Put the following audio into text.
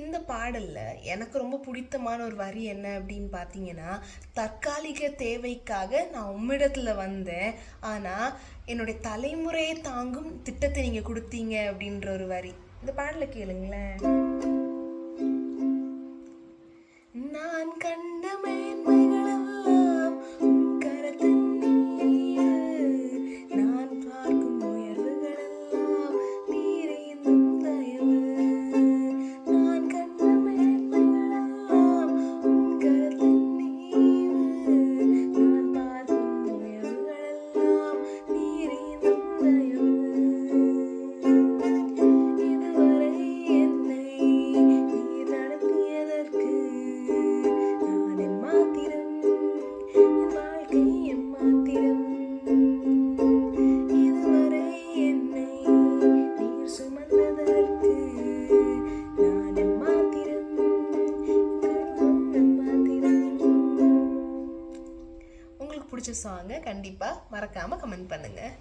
இந்த பாடலில் எனக்கு ரொம்ப பிடித்தமான ஒரு வரி என்ன அப்படின்னு பார்த்தீங்கன்னா தற்காலிக தேவைக்காக நான் உம்மிடத்தில் வந்தேன். ஆனால் என்னுடைய தலைமுறையை தாங்கும் திட்டத்தை நீங்கள் கொடுத்தீங்க அப்படின்ற ஒரு வரி. இந்த பாடலை கேளுங்களேன். நான் கண்ட மேன்மைகள் பிடிச்ச சாங்கை கண்டிப்பாக மறக்காமல் கமெண்ட் பண்ணுங்கள்